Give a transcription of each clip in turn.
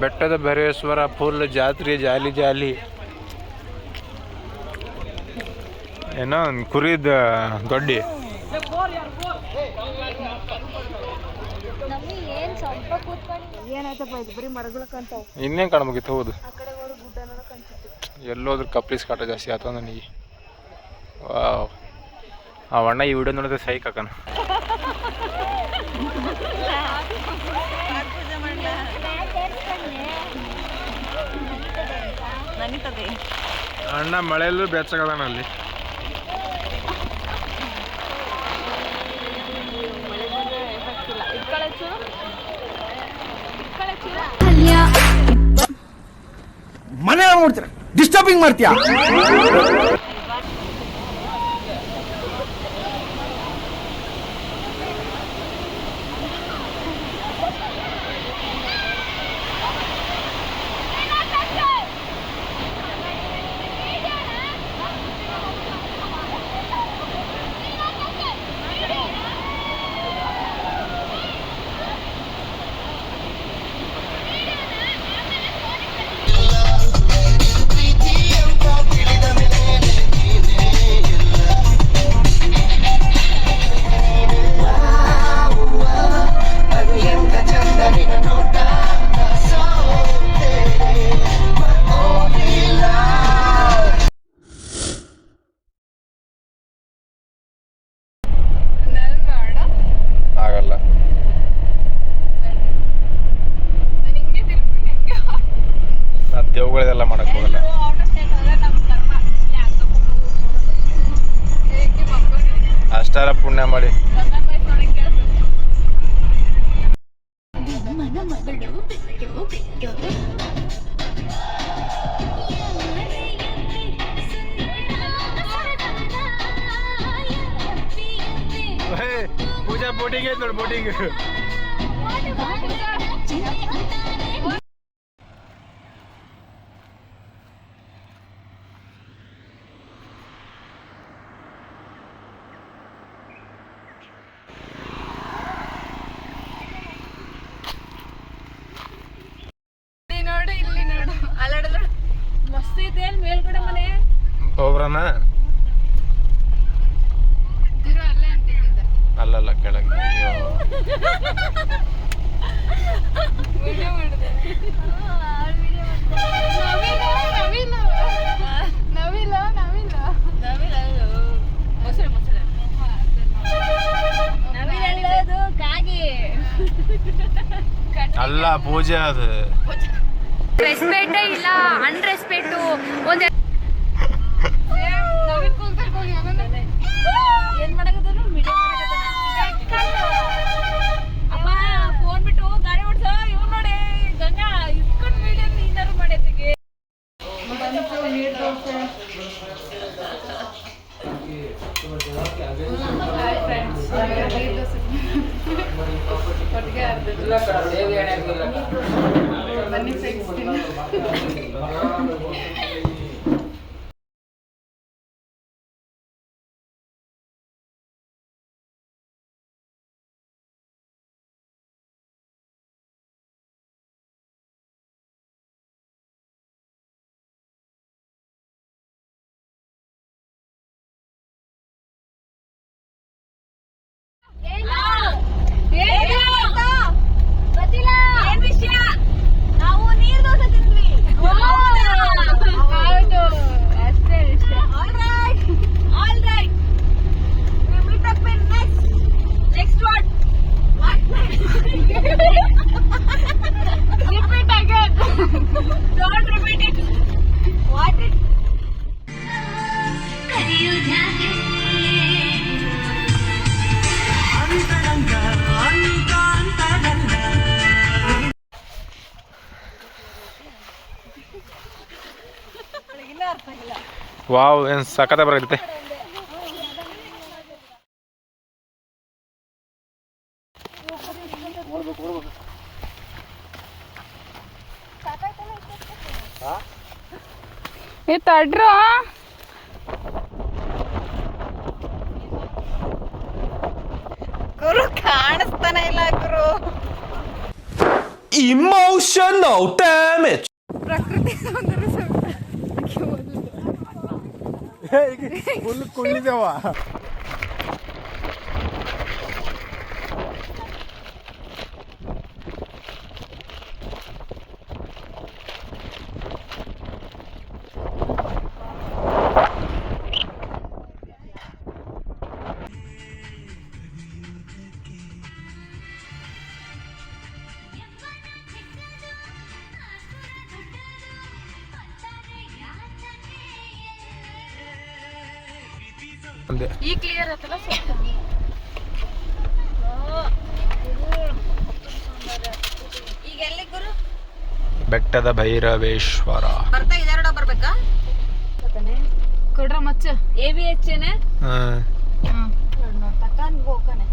ಬೆಟ್ಟದ ಭೈರವೇಶ್ವರ ಫುಲ್ ಜಾತ್ರೆ ಜಾಲಿ ಜಾಲಿ. ಏನೋ ಒಂದ್ ಕುರಿದ ದೊಡ್ಡಿ. ನಮಗೆ ಏನು ಸ್ವಲ್ಪ ಕೂತ್ಕೊಂಡು ಏನಾಯ್ತಪ್ಪ ಇದು ಬರೀ ಮರಗಳ ಕಂತಾವ ಇನ್ನೇನು ಕಾಣ್ಬೇಕಿತ್ತು ಹೌದು. ಎಲ್ಲೋದ್ರ ಕಪ್ಲೀಸ್ ಕಾಟ ಜಾಸ್ತಿ ಆತ ನನಗೆ. ವಾವ್. ಆ ಅಣ್ಣ ಈ ವಿಡಿಯೋ ನೋಡಿದ್ರೆ ಸೈಕ್ ಹಾಕನ ನನಿತದೆ ಅಣ್ಣ ಮಳೆಯಲ್ಲೂ ಬೆಚ್ಚಗದಾನ ಅಲ್ಲಿ. ಮನೆ ನೋಡ್ತೀರ. ಡಿಸ್ಟರ್ಬಿಂಗ್ ಮಾಡ್ತೀಯಾ? ಪೂಜಾ ಬೋಟಿಂಗ್ ಐತೆ ನೋಡಿ ಬೋಟಿಂಗ್ ಮೊಸಳೆ ಅಲ್ಲಲ್ಲ ಕಾಗಿ ಅಲ್ಲ ಪೂಜೆ ಅದು. ರೆಸ್ಪೆಕ್ಟೇ ಇಲ್ಲ ಅನ್ರೆಸ್ಪೆಕ್ಟು ಒಂದ್ ವಾವ್ ಏನು ಸಖತ್ತ ಬರತ್ತೆ ಈ ತಡ್ರ. ಗುರು ಕಾಣಿಸ್ತಾನೆ ಇಲ್ಲ ಗುರು Emotional damage. ಪ್ರಕೃತಿ ಸೌಂದರ್ಯ ಫುಲ್ ಕುಳ್ಳಿದೇವ ಅಂದೆ. ಈ ಕ್ಲಿಯರ್ ಆತಲ್ಲ ಈಗ ಎಲ್ಲಿ ಗುರು? ಬೆಟ್ಟದ ಭೈರವೇಶ್ವರ. ಬರ್ತಾ ಇದೆರಡ ಬರ್ಬೇಕಾ? ಕೊಡ್ರ ಮಚ್ಚ. ಎ ವಿ ಎಚ್ ಏನೇ? ಹ್ಮ್. ತಕ್ಕ ಹೋಗ್ತಾನೆ.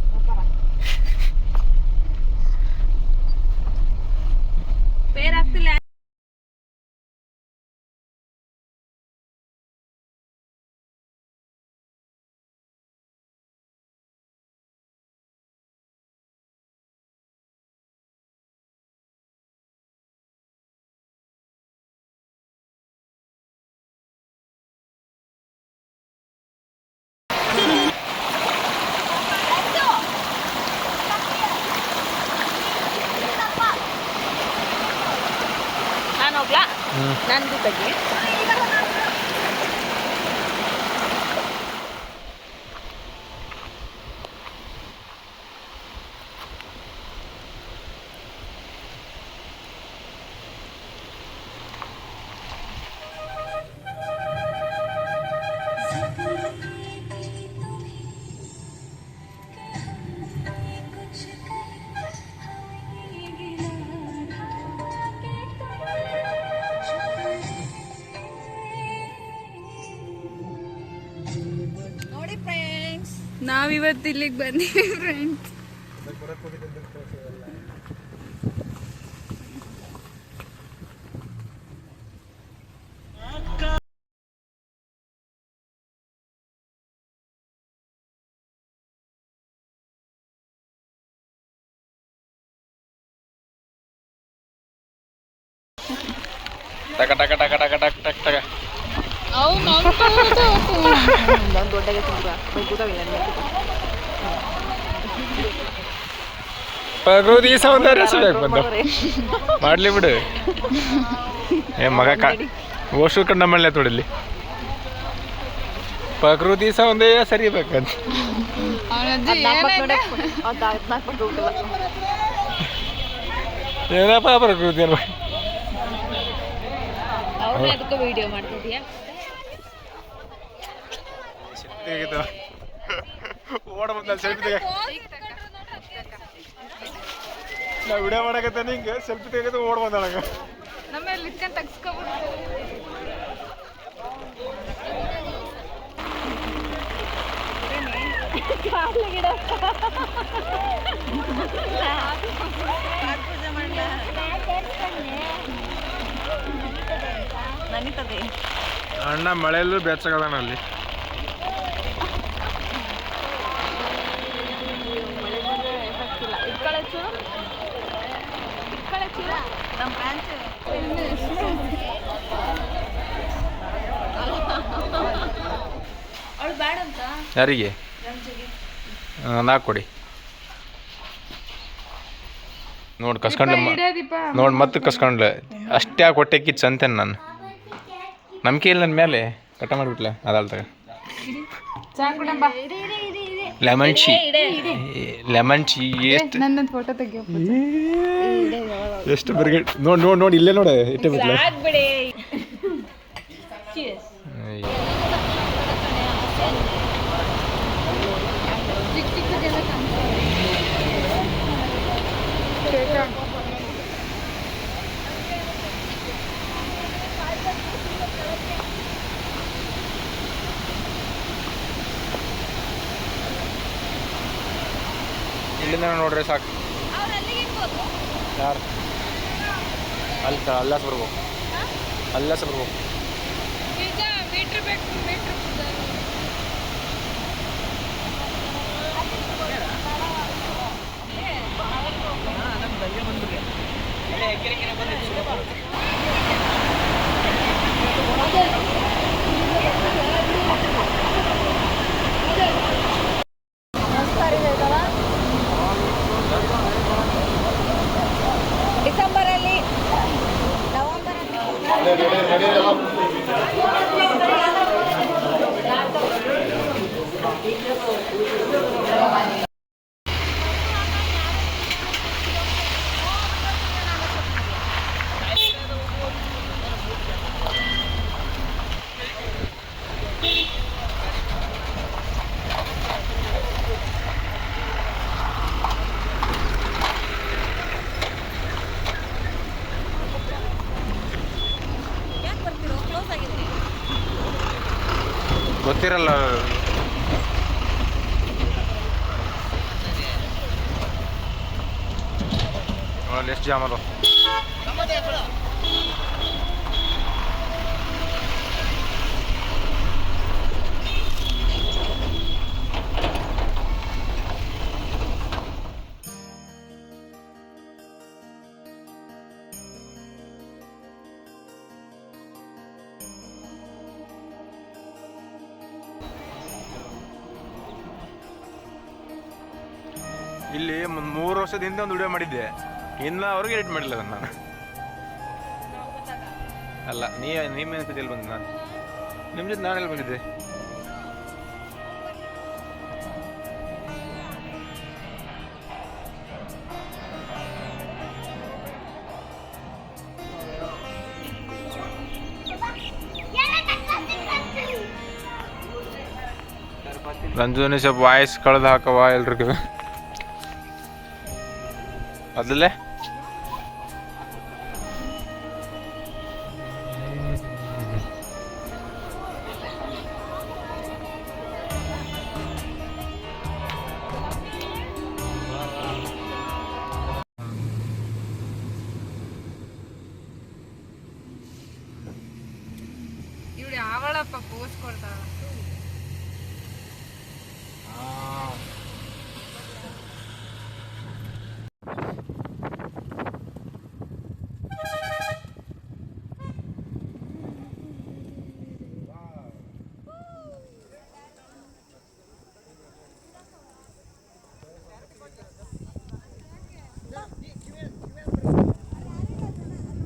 ನಂದು ಬಗ್ಗೆ. ನಾವಿವತ್ತು ಇಲ್ಲಿಗೆ ಬಂದೀವಿ ಫ್ರೆಂಡ್ಸ್ ಪ್ರಕೃತಿ ಸೌಂದರ್ಯ ಸರಿಯಾಗಿ ಬಂದು ಮಾಡ್ಲಿ ಬಿಡು ಏ ಮಗ ಕಾ ಓಶು ಕಂಡ ಮಳ್ಳೆ ತೊಡಲಿ ಪ್ರಕೃತಿ ಸೌಂದರ್ಯ ಸರಿಬೇಕಂತ ಏನಪ್ಪ ಪ್ರಕೃತಿ ಅನ್ಬೇಕು ಅವ್ರನ್ನ ಅದಕ್ಕೆ ವಿಡಿಯೋ ಮಾಡ್ತಿದ್ಯಾ ಓಡ ಬಂದ ಸೆಲ್ಫಿ ತೆಗ ನಾ ವಿಡಿಯೋ ಮಾಡಕತ್ತ ನಿಂಗೆ ಸೆಲ್ಫಿ ತೆಗೆದು ಓಡ್ ಬಂದಳಗ ನಮ್ಮಲ್ಲಿ ಇಟ್ಕೊಂಡು ತಗ್ಸ್ಕೊಬಿಡು. ಅಣ್ಣ ಮಳೆಯಲ್ಲೂ ಬೆಚ್ಚಗದಾನ ಅಲ್ಲಿ. ಅವಳು ಬೇಡ ಅಂತ? ಯಾರಿಗೆ? ನಾಲ್ಕು ಕೊಡಿ. ನೋಡಿ ಕಸ್ಕೊಂಡ್ಲೆ ನೋಡಿ ಮತ್ತೆ ಕಸ್ಕೊಂಡ್ಲೆ. ಅಷ್ಟೇ ಯಾಕೆ ಹೊಟ್ಟೆ ಕಿಚ್ಚ ಅಂತೇನೆ ನಾನು. ನಂಬಿಕೆ ಇಲ್ಲ ನನ್ನ ಮೇಲೆ. ಕಟ್ಟ ಮಾಡಿಬಿಟ್ಲೆ ಅದಾಳ್ತಾಗ ಲೆಮನ್ ಚೀ. ಲೆಮನ್ ಚೀ ಎಷ್ಟು? ನನ್ನೊಂದು ಫೋಟೋ ತೆಗಿಯೋ ಎಷ್ಟು ಬ್ರಿಗೇಡ್ ನೋಡಿ ನೋಡಿ ನೋಡಿ ಇಲ್ಲೇ ನೋಡಿ ಇಟ್ಟೆ ಬಿಟ್ಲೆ. ಇಲ್ಲಿಂದ ನೋಡ್ರಿ ಸಾಕು. ಅವ್ರು ಅಲ್ಲಿಗೆ ಇರ್ಬೋದು? ಯಾರು? ಅಲ್ಲಿ ಸರ್ ಅಲ್ಲ ಬರ್ಬೇಕು ಅಲ್ಲ ಬರ್ಬೇಕು ನಿಜ ಗೊತ್ತಿರಲ್ಲ. ಎಷ್ಟು ಜಾಮ್ ಇಲ್ಲಿ ಒಂದು ಮೂರು ವರ್ಷದ ಹಿಂದೆ ಒಂದು ವಿಡಿಯೋ ಮಾಡಿದ್ದೆ. ಇನ್ನು ಅವ್ರಿಗೆ ಎಡಿಟ್ ಮಾಡಿಲ್ಲ ಅದನ್ನು ನಾನು. ಅಲ್ಲ, ನೀ ನಿಮ್ಮ ಜೊತೆ ಎಲ್ಲಿ ಬಂದೆ ನಾನು. ನಿಮ್ಮ ಜೊತೆ ನಾನೆಲ್ಲಿ ಬಂದಿದ್ದೆ. ರಂಜುನಿ ಸ್ವಲ್ಪ ವಾಯ್ಸ್ ಕಳೆದು ಹಾಕವ ಎಲ್ರಿಗೂ. അതല്ലേ